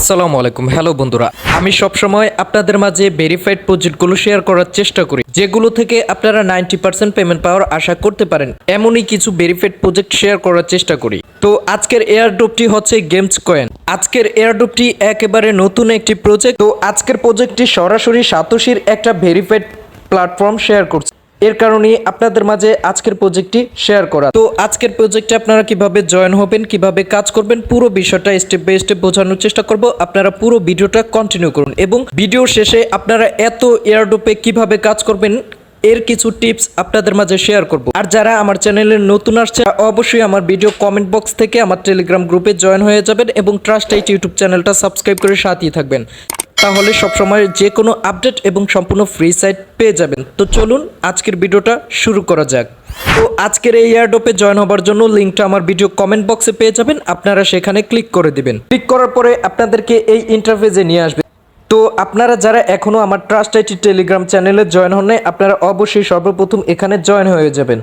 আসসালামু আলাইকুম। হ্যালো বন্ধুরা, আমি সবসময় আপনাদের মাঝে ভেরিফাইড প্রজেক্টগুলো শেয়ার করার চেষ্টা করি, যেগুলো থেকে আপনারা নাইনটি পার্সেন্ট পেমেন্ট পাওয়ার আশা করতে পারেন। এমনই কিছু ভেরিফাইড প্রজেক্ট শেয়ার করার চেষ্টা করি। তো আজকের এয়ারড্রপটি হচ্ছে গেমস কয়েন আজকের এয়ারড্রপটি একেবারে নতুন একটি প্রজেক্ট তো আজকের প্রজেক্টটি সরাসরি সাতোশির একটা ভেরিফাইড প্ল্যাটফর্ম শেয়ার করছে। এর কারণে আপনাদের মাঝে আজকের প্রজেক্টটি শেয়ার করা। তো আজকের প্রজেক্টে আপনারা কীভাবে জয়েন হবেন, কীভাবে কাজ করবেন, পুরো বিষয়টা স্টেপ বাই স্টেপ বোঝানোর চেষ্টা করব। আপনারা পুরো ভিডিওটা কন্টিনিউ করুন এবং ভিডিও শেষে আপনারা এত এয়ারডোপে কীভাবে কাজ করবেন, এর কিছু টিপস আপনাদের মাঝে শেয়ার করব। আর যারা আমার চ্যানেলে নতুন আসছে, অবশ্যই আমার ভিডিও কমেন্ট বক্স থেকে আমার টেলিগ্রাম গ্রুপে জয়েন হয়ে যাবেন এবং ট্রাস্ট এইট ইউটিউব চ্যানেলটা সাবস্ক্রাইব করে সাথেই থাকবেন। তাহলে সবসময় যে কোনো আপডেট এবং সম্পূর্ণ ফ্রি সাইট পেয়ে যাবেন। তো চলুন আজকের ভিডিওটা শুরু করা যাক। তো আজকের এই এয়ারডোপে জয়েন হবার জন্য লিঙ্কটা আমার ভিডিও কমেন্ট বক্সে পেয়ে যাবেন। আপনারা সেখানে ক্লিক করে দিবেন। ক্লিক করার পরে আপনাদেরকে এই ইন্টারফেসে নিয়ে আসবে। তো আপনারা যারা এখনও আমার ট্রাস্ট আইটি টেলিগ্রাম চ্যানেলে জয়েন হন নাই আপনারা অবশ্যই সর্বপ্রথম এখানে জয়েন হয়ে যাবেন।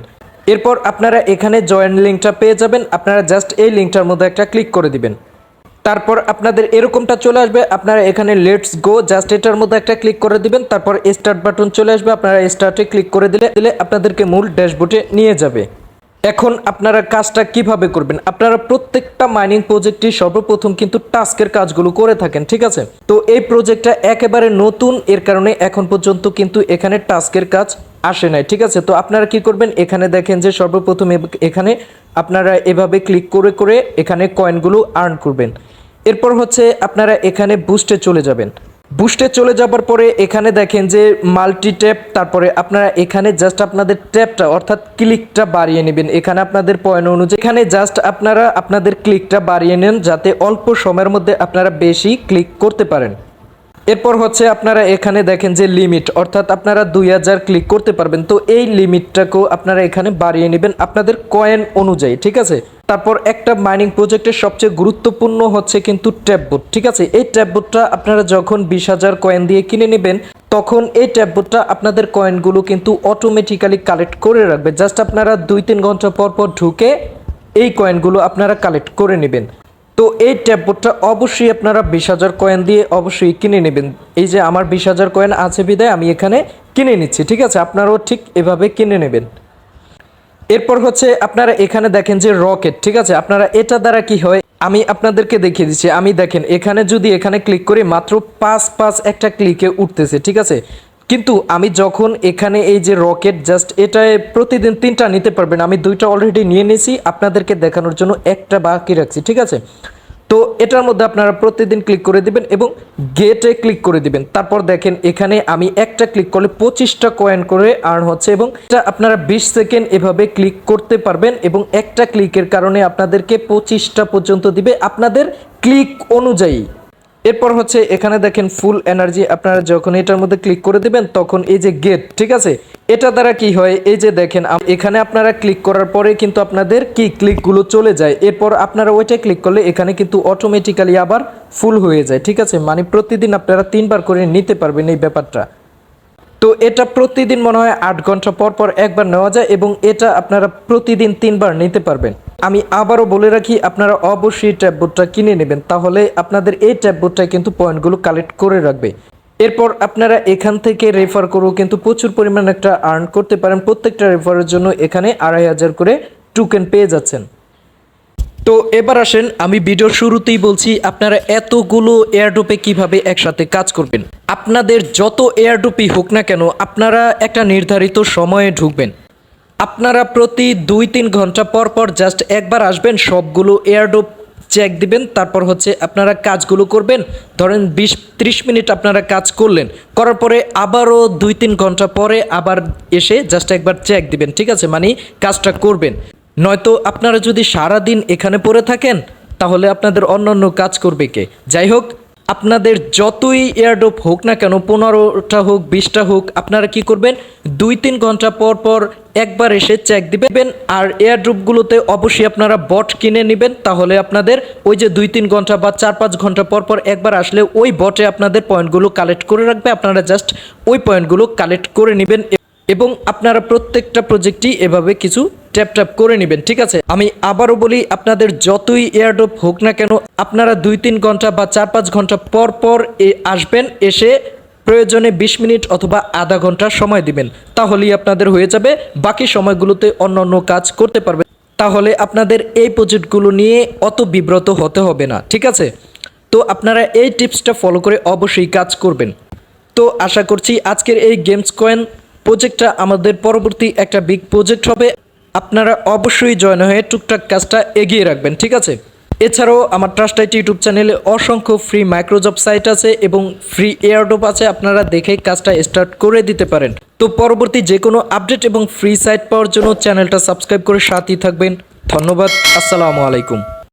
এরপর আপনারা এখানে জয়েন লিঙ্কটা পেয়ে যাবেন। আপনারা জাস্ট এই লিঙ্কটার মধ্যে একটা ক্লিক করে দিবেন। তারপর আপনাদের এরকমটা চলে আসবে, আপনারা এখানে লেটস গো জাস্ট এটার মধ্যে একটা ক্লিক করে দিবেন, তারপর স্টার্ট বাটন চলে আসবে, আপনারা স্টার্টে ক্লিক করে দিলে দিলে আপনাদেরকে মূল ড্যাশবোর্ডে নিয়ে যাবে। এখন আপনারা কাজটা কীভাবে করবেন? আপনারা প্রত্যেকটা মাইনিং প্রজেক্টটি সর্বপ্রথম কিন্তু টাস্কের কাজগুলো করে থাকেন, ঠিক আছে? তো এই প্রজেক্টটা একেবারে নতুন, এর কারণে এখন পর্যন্ত কিন্তু এখানে টাস্কের কাজ আসে নাই, ঠিক আছে? তো আপনারা কি করবেন? এখানে দেখেন যে সর্বপ্রথম এখানে আপনারা এভাবে ক্লিক করে করে এখানে কয়েনগুলো আর্ন করবেন। এরপর হচ্ছে আপনারা এখানে বুস্টে চলে যাবেন। বুস্টে চলে যাবার পরে এখানে দেখেন যে মাল্টি ট্যাপ তারপরে আপনারা এখানে জাস্ট আপনাদের ট্যাপটা অর্থাৎ ক্লিকটা বাড়িয়ে নেবেন। এখানে আপনাদের পয়েন্ট অনুযায়ী, এখানে জাস্ট আপনারা আপনাদের ক্লিকটা বাড়িয়ে নেন যাতে অল্প সময়ের মধ্যে আপনারা বেশি ক্লিক করতে পারেন। এরপর হচ্ছে আপনারা এখানে দেখেন যে লিমিট অর্থাৎ আপনারা দুই হাজার ক্লিক করতে পারবেন। তো এই লিমিটটাকেও আপনারা এখানে বাড়িয়ে নেবেন আপনাদের কয়েন অনুযায়ী, ঠিক আছে? তারপর একটা মাইনিং প্রজেক্টের সবচেয়ে গুরুত্বপূর্ণ হচ্ছে কিন্তু ট্যাববোর্ড ঠিক আছে? এই ট্যাববোর্ডটা আপনারা যখন বিশ হাজার কয়েন দিয়ে কিনে নেবেন, তখন এই ট্যাববোর্ডটা আপনাদের কয়েনগুলো কিন্তু অটোমেটিক্যালি কালেক্ট করে রাখবে জাস্ট আপনারা দুই তিন ঘণ্টা পর পর ঢুকে এই কয়েনগুলো আপনারা কালেক্ট করে নেবেন। তো এই ট্যাববোর্ডটা অবশ্যই আপনারা বিশ হাজার কয়েন দিয়ে অবশ্যই কিনে নেবেন। এই যে আমার বিশ হাজার কয়েন আছে বিদায়, আমি এখানে কিনে নিচ্ছি, ঠিক আছে? আপনারাও ঠিক এভাবে কিনে নেবেন। এরপর হচ্ছে আপনারা এখানে দেখেন যে রকেট, ঠিক আছে? আপনারা এটা দ্বারা কি হয়? আমি আপনাদেরকে দেখিয়ে দিচ্ছি। আমি দেখেন, এখানে যদি এখানে ক্লিক করি, মাত্র পাঁচ পাঁচ একটা ক্লিকে উঠতেছে, ঠিক আছে? কিন্তু আমি যখন এখানে এই যে রকেট জাস্ট এটায় প্রতিদিন তিনটা নিতে পারবেন। আমি দুইটা অলরেডি নিয়ে নিয়েছি, আপনাদেরকে দেখানোর জন্য একটা বাকি রাখছি, ঠিক আছে? তো এটার মধ্যে আপনারা প্রতিদিন ক্লিক করে দিবেন এবং গেটে ক্লিক করে দিবেন। তারপর দেখেন, এখানে আমি একটা ক্লিক করলে পঁচিশটা কয়েন করে আর্ন হচ্ছে এবং এটা আপনারা বিশ সেকেন্ড এভাবে ক্লিক করতে পারবেন এবং একটা ক্লিকের কারণে আপনাদেরকে পঁচিশটা পর্যন্ত দিবে। আপনাদের ক্লিক অনুযায়ী। এরপর হচ্ছে এখানে দেখেন ফুল এনার্জি আপনারা যখন এটার মধ্যে ক্লিক করে দিবেন, তখন এই যে গেট ঠিক আছে? এটা দ্বারা কি হয়? এই যে দেখেন এখানে আপনারা ক্লিক করার পরে কিন্তু আপনাদের কি ক্লিকগুলো চলে যায়। এরপর আপনারা ওইটা ক্লিক করলে এখানে কিন্তু অটোমেটিক্যালি আবার ফুল হয়ে যায়, ঠিক আছে? মানে প্রতিদিন আপনারা তিনবার করে নিতে পারবেন এই ব্যাপারটা। তো এটা প্রতিদিন মনে হয় আট ঘণ্টা পর পর একবার নেওয়া যায় এবং এটা আপনারা প্রতিদিন তিনবার নিতে পারবেন। আমি আবারও বলে রাখি, আপনারা অবশ্যই ট্যাববোর্ডটা কিনে নেবেন, তাহলে আপনাদের এই ট্যাববোর্ডটাই কিন্তু পয়েন্টগুলো কালেক্ট করে রাখবে। এরপর আপনারা এখান থেকে রেফার করেও কিন্তু প্রচুর পরিমাণ একটা আর্ন করতে পারেন, প্রত্যেকটা রেফারের জন্য এখানে আড়াই হাজার করে টুকেন পেয়ে যাচ্ছেন। তো এবার আসেন, আমি ভিডিওর শুরুতেই বলছি, আপনারা এতগুলো এয়ারডোপে কীভাবে একসাথে কাজ করবেন? আপনাদের যত এয়ারডোপই হোক না কেন, আপনারা একটা নির্ধারিত সময়ে ঢুকবেন। আপনারা প্রতি দুই তিন ঘণ্টা পর পর জাস্ট একবার আসবেন, সবগুলো এয়ারডোপ চেক দিবেন, তারপর হচ্ছে আপনারা কাজগুলো করবেন। ধরেন বিশ, ত্রিশ মিনিট আপনারা কাজ করলেন, করার পরে আবারও দুই তিন ঘণ্টা পরে আবার এসে জাস্ট একবার চেক দিবেন, ঠিক আছে? মানে কাজটা করবেন। নয়তো আপনারা যদি সারা দিন এখানে পড়ে থাকেন, তাহলে আপনাদের অন্য অন্য কাজ করবে কে? যাই হোক আপনাদের যতই এয়ারডোপ হোক না কেন, পনেরোটা হোক, বিশটা হোক, আপনারা কি করবেন? দুই তিন ঘণ্টা পর পর একবার এসে চেক দিবেন আর এয়ারড্রপগুলোতে অবশ্যই আপনারা বট কিনে নেবেন। তাহলে আপনাদের ওই যে দুই তিন ঘণ্টা বা চার পাঁচ ঘণ্টা পর পর একবার আসলে ওই বটে আপনাদের পয়েন্টগুলো কালেক্ট করে রাখবে। আপনারা জাস্ট ওই পয়েন্টগুলো কালেক্ট করে নেবেন এবং আপনারা প্রত্যেকটা প্রজেক্টই এভাবে কিছু ট্যাপ ট্যাপ করে নেবেন, ঠিক আছে? আমি আবারও বলি, আপনাদের যতই এয়ারড্রপ হোক না কেন, আপনারা দুই তিন ঘণ্টা বা চার পাঁচ ঘণ্টা পর পর এ আসবেন, এসে প্রয়োজনে বিশ মিনিট অথবা আধা ঘণ্টা সময় দিবেন। তাহলেই আপনাদের হয়ে যাবে, বাকি সময়গুলোতে অন্য অন্য কাজ করতে পারবেন। তাহলে আপনাদের এই প্রজেক্টগুলো নিয়ে অত বিব্রত হতে হবে না, ঠিক আছে? তো আপনারা এই টিপসটা ফলো করে অবশ্যই কাজ করবেন। তো আশা করছি আজকের এই গেমস কয়েন প্রজেক্টটা আমাদের পরবর্তী একটা বিগ প্রজেক্ট হবে। আপনারা অবশ্যই জয়েন হয়ে টুকটাক কাজটা এগিয়ে রাখবেন, ঠিক আছে? এছাড়াও আমার ট্রাস্ট আইটি ইউটিউব চ্যানেলে অসংখ্য ফ্রি মাইক্রোজব সাইট আছে এবং ফ্রি এয়ারডোপ আছে, আপনারা দেখে কাজটা স্টার্ট করে দিতে পারেন। তো পরবর্তী যে কোনো আপডেট এবং ফ্রি সাইট পাওয়ার জন্য চ্যানেলটা সাবস্ক্রাইব করে সাথেই থাকবেন। ধন্যবাদ, আসসালামু আলাইকুম।